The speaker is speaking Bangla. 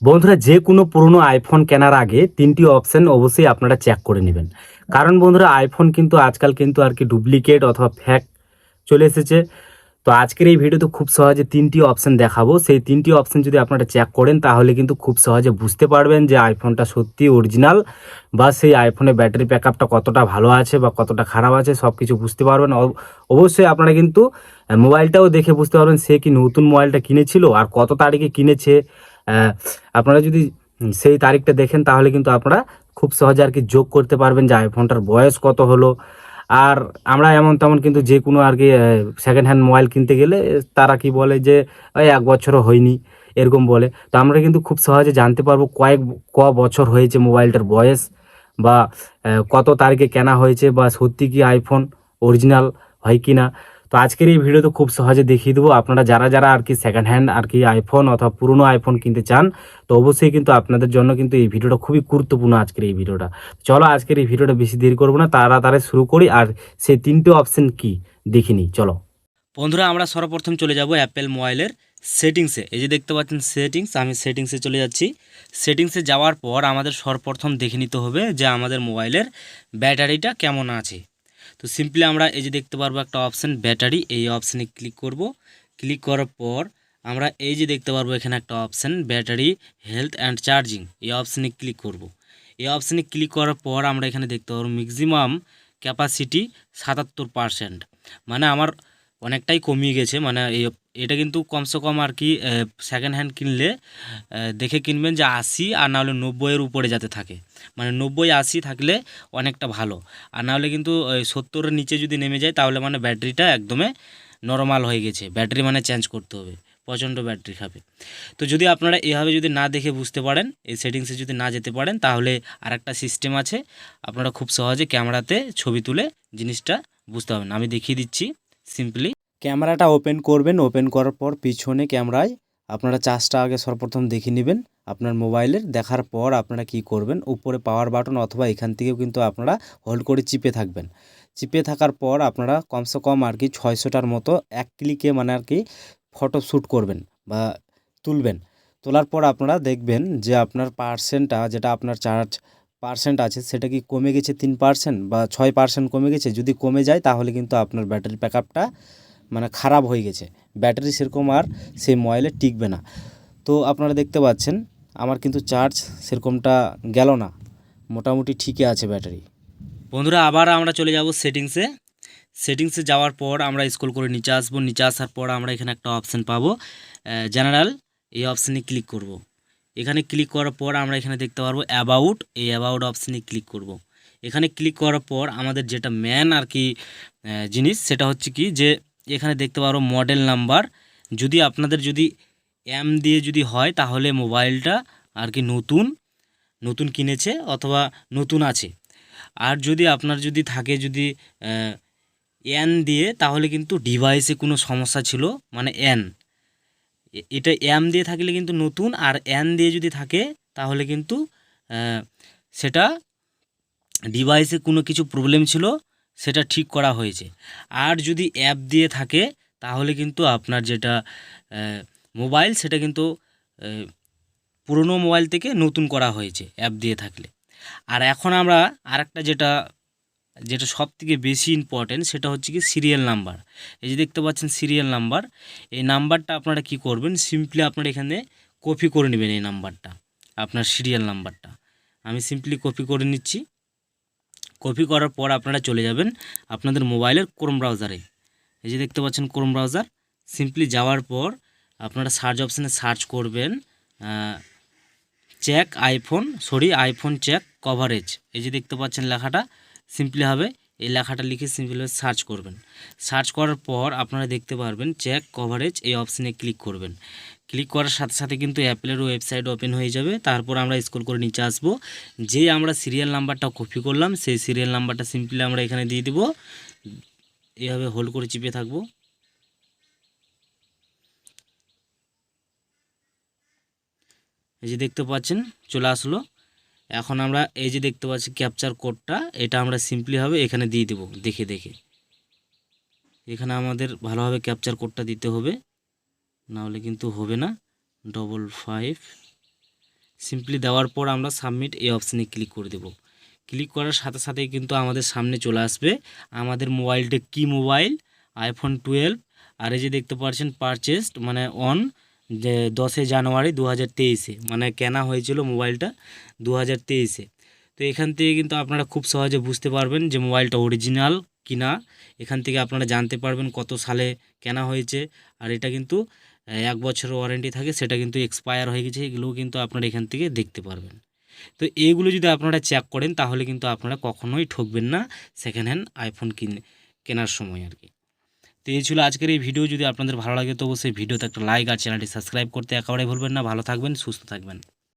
বন্ধুরা, যে কোনো পুরনো আইফোন কেনার আগে তিনটি অপশন অবশ্যই আপনারা চেক করে নেবেন। কারণ বন্ধুরা আইফোন কিন্তু আজকাল কিন্তু আর কি ডুপ্লিকেট অথবা ফ্যাক চলে এসেছে। তো আজকের এই ভিডিওতে খুব সহজে তিনটি অপশন দেখাবো। সেই তিনটি অপশন যদি আপনারা চেক করেন, তাহলে কিন্তু খুব সহজে বুঝতে পারবেন যে আইফোনটা সত্যি অরিজিনাল বা সেই আইফোনের ব্যাটারি ব্যাকআপটা কতটা ভালো আছে বা কতটা খারাপ আছে সব কিছু বুঝতে পারবেন। অব- অবশ্যই আপনারা কিন্তু মোবাইলটাও দেখে বুঝতে পারবেন সে কি নতুন মোবাইলটা কিনেছিল আর কত তারিখে কিনেছে। আপনারা যদি সেই তারিখটা দেখেন, তাহলে কিন্তু আপনারা খুব সহজে আর কি যোগ করতে পারবেন যে আইফোনটার বয়স কত হলো। আর আমরা এমন তেমন কিন্তু যে কোনো আর কি সেকেন্ড হ্যান্ড মোবাইল কিনতে গেলে তারা কি বলে যে, ওই এক বছরও হয়নি, এরকম বলে। তো আমরা কিন্তু খুব সহজে জানতে পারব কয়েক, ক বছর হয়েছে মোবাইলটার বয়স বা কত তারিখে কেনা হয়েছে বা সত্যি কি আইফোন অরিজিনাল হয় কি না তো আজকের এই ভিডিওতে খুব সহজে দেখিয়ে দেবো আপনারা যারা যারা আর কি সেকেন্ড হ্যান্ড আর কি আইফোন অথবা পুরনো আইফোন কিনতে চান, তো অবশ্যই কিন্তু আপনাদের জন্য কিন্তু এই ভিডিওটা খুবই গুরুত্বপূর্ণ আজকের এই ভিডিওটা চলো আজকের এই ভিডিওটা বেশি দেরি করব না তারা তাড়াতাড়ি শুরু করি। আর সেই তিনটে অপশন কি দেখিনি চলো। বন্ধুরা, আমরা সর্বপ্রথম চলে যাব অ্যাপেল মোবাইলের সেটিংসে এই যে দেখতে পাচ্ছেন সেটিংস আমি সেটিংসে চলে যাচ্ছি। সেটিংসে যাওয়ার পর আমাদের সর্বপ্রথম দেখে নিতে হবে যে আমাদের মোবাইলের ব্যাটারিটা কেমন আছে। তো সিম্পলি আমরা এই যে দেখতে পারব একটা অপশান ব্যাটারি এই অপশানে ক্লিক করব। ক্লিক করার পর আমরা এই যে দেখতে পারব এখানে একটা option battery health and charging এই অপশানে ক্লিক করব। এই অপশানে ক্লিক করার পর আমরা এখানে দেখতে পারব ম্যাক্সিমাম ক্যাপাসিটি সাতাত্তর পারসেন্ট মানে আমার অনেকটাই কমিয়ে গেছে মানে এই এটা কিন্তু কমসে কম আর কি সেকেন্ড হ্যান্ড কিনলে দেখে কিনবেন যে আশি আর নাহলে নব্বইয়ের উপরে যাতে থাকে। মানে নব্বই, আশি থাকলে অনেকটা ভালো। আর নাহলে কিন্তু সত্তরের নিচে যদি নেমে যায়, তাহলে মানে ব্যাটারিটা একদমই নর্মাল হয়ে গেছে। ব্যাটারি মানে চেঞ্জ করতে হবে, প্রচণ্ড ব্যাটারি খাবে। তো যদি আপনারা এভাবে যদি না দেখে বুঝতে পারেন, এই সেটিংসে যদি না যেতে পারেন, তাহলে আর একটা সিস্টেম আছে। আপনারা খুব সহজে ক্যামেরাতে ছবি তুলে জিনিসটা বুঝতে পারবেন। আমি দেখিয়ে দিচ্ছি সিম্পলি ক্যামেরাটা ওপেন করবেন, ওপেন করার পর পিছনে ক্যামেরায় আপনারা চার্জটা আগে সর্বপ্রথম দেখে নেবেন। আপনার মোবাইলের দেখার পর আপনারা কি করবেন, উপরে পাওয়ার বাটন অথবা এখান থেকেও কিন্তু আপনারা হোল্ড করে চিপে থাকবেন। চিপে থাকার পর আপনারা কমসে কম আর কি ছয়শোটার মতো এক ক্লিকে মানে আর কি ফটো শ্যুট করবেন বা তুলবেন। তোলার পর আপনারা দেখবেন যে আপনার পার্সেন্টটা যেটা আপনার চার্জ পার্সেন্ট আছে সেটা কি কমে গেছে তিন পার্সেন্ট বা ছয় পার্সেন্ট কমে গেছে? যদি কমে যায় তাহলে কিন্তু আপনার ব্যাটারি ব্যাকআপটা মানে খারাপ হয়ে গেছে। ব্যাটারি সেরকম আর সেই মোবাইলে টিকবে না। তো আপনারা দেখতে পাচ্ছেন, আমার কিন্তু চার্জ সেরকমটা গেল না। মোটামুটি ঠিকই আছে ব্যাটারি। বন্ধুরা, আবার আমরা চলে যাব সেটিংসে সেটিংসে যাওয়ার পর আমরা স্ক্রল করে নিচে আসব। নিচে আসার পর আমরা এখানে একটা অপশান পাবো জেনারেল এই অপশানে ক্লিক করব। এখানে ক্লিক করার পর আমরা এখানে দেখতে পারব অ্যাবাউট এই অ্যাবাউট অপশানে ক্লিক করব। এখানে ক্লিক করার পর আমাদের যেটা ম্যান আর কি জিনিস সেটা হচ্ছে কি যে এখানে দেখতে পারো মডেল নাম্বার যদি আপনাদের যদি এম দিয়ে যদি হয়, তাহলে মোবাইলটা আর কি নতুন নতুন কিনেছে অথবা নতুন আছে। আর যদি আপনার যদি থাকে যদি এন দিয়ে, তাহলে কিন্তু ডিভাইসে কোনো সমস্যা ছিল মানে এন এটা এম দিয়ে থাকলে কিন্তু নতুন আর এন দিয়ে যদি থাকে, তাহলে কিন্তু সেটা ডিভাইসে কোনো কিছু প্রবলেম ছিল সেটা ঠিক করা হয়েছে। আর যদি অ্যাপ দিয়ে থাকে, তাহলে কিন্তু আপনার যেটা মোবাইল সেটা কিন্তু পুরনো মোবাইল থেকে নতুন করা হয়েছে অ্যাপ দিয়ে থাকলে। আর এখন আমরা আরেকটা যেটা যেটা সব থেকে বেশি ইম্পর্টেন্ট সেটা হচ্ছে কি সিরিয়াল নাম্বার এই যে দেখতে পাচ্ছেন সিরিয়াল নাম্বার এই নাম্বারটা আপনারা কি করবেন? সিম্পলি আপনারা এখানে কপি করে নেবেন এই নাম্বারটা আপনার সিরিয়াল নাম্বারটা আমি সিম্পলি কপি করে নিচ্ছি। কপি করার পর আপনারা চলে যাবেন আপনাদের মোবাইলের ক্রোম ব্রাউজারে এই যে দেখতে পাচ্ছেন ক্রোম ব্রাউজার সিম্পলি যাওয়ার পর আপনারা সার্চ অপশানে সার্চ করবেন check iPhone sorry iPhone check coverage এই যে দেখতে পাচ্ছেন লেখাটা সিম্পলি হবে, এই লেখাটা লিখে সিম্পলিভাবে সার্চ করবেন। সার্চ করার পর আপনারা দেখতে পারবেন চেক কভারেজ এই অপশানে ক্লিক করবেন। ক্লিক করার সাথে সাথে কিন্তু অ্যাপেলের ওয়েবসাইট ওপেন হয়ে যাবে। তারপর আমরা স্ক্রল করে নিচে আসব। যে আমরা সিরিয়াল নাম্বারটা কপি করলাম, সেই সিরিয়াল নাম্বারটা সিম্পলি আমরা এখানে দিয়ে দিব। এভাবে হোল্ড করে চিপে থাকব। এই যে দেখতে পাচ্ছেন, চলে আসলো। এখন আমরা এই যে দেখতে পাচ্ছি ক্যাপচার কোডটা এটা আমরা সিম্পলি হবে এখানে দিয়ে দেব, দেখে দেখে। এখানে আমাদের ভালোভাবে ক্যাপচার কোডটা দিতে হবে। না হলে কিন্তু হবে না। ডবল ফাইভ সিম্পলি দেওয়ার পর আমরা সাবমিট এই অপশানে ক্লিক করে দেব। ক্লিক করার সাথে সাথেই কিন্তু আমাদের সামনে চলে আসবে। আমাদের মোবাইলটা কি মোবাইল আইফোন টুয়েলভ আর এই যে দেখতে পাচ্ছেন পারচেসড মানে অন যে দশই জানুয়ারি দু হাজার তেইশে মানে কেনা হয়েছিল মোবাইলটা দু হাজার তেইশে। তো এখান থেকে কিন্তু আপনারা খুব সহজে বুঝতে পারবেন যে মোবাইলটা অরিজিনাল কিনা। এখান থেকে আপনারা জানতে পারবেন কত সালে কেনা হয়েছে। আর এটা কিন্তু এক বছরের ওয়ারেন্টি থাকে, সেটা কিন্তু এক্সপায়ার হয়ে গেছে, এগুলোও কিন্তু আপনারা এখান থেকে দেখতে পারবেন। তো এইগুলো যদি আপনারা চেক করেন, তাহলে কিন্তু আপনারা কখনোই ঠকবেন না সেকেন্ড হ্যান্ড আইফোন কিনে, কেনার সময় আর কি। তো এই ছিল আজকের এই ভিডিও যদি আপনাদের ভালো লাগে তো অবশ্যই ভিডিওতে একটা লাইক আর চ্যানেলটি সাবস্ক্রাইব করতে একেবারেই ভুলবেন না। ভালো থাকবেন, সুস্থ থাকবেন।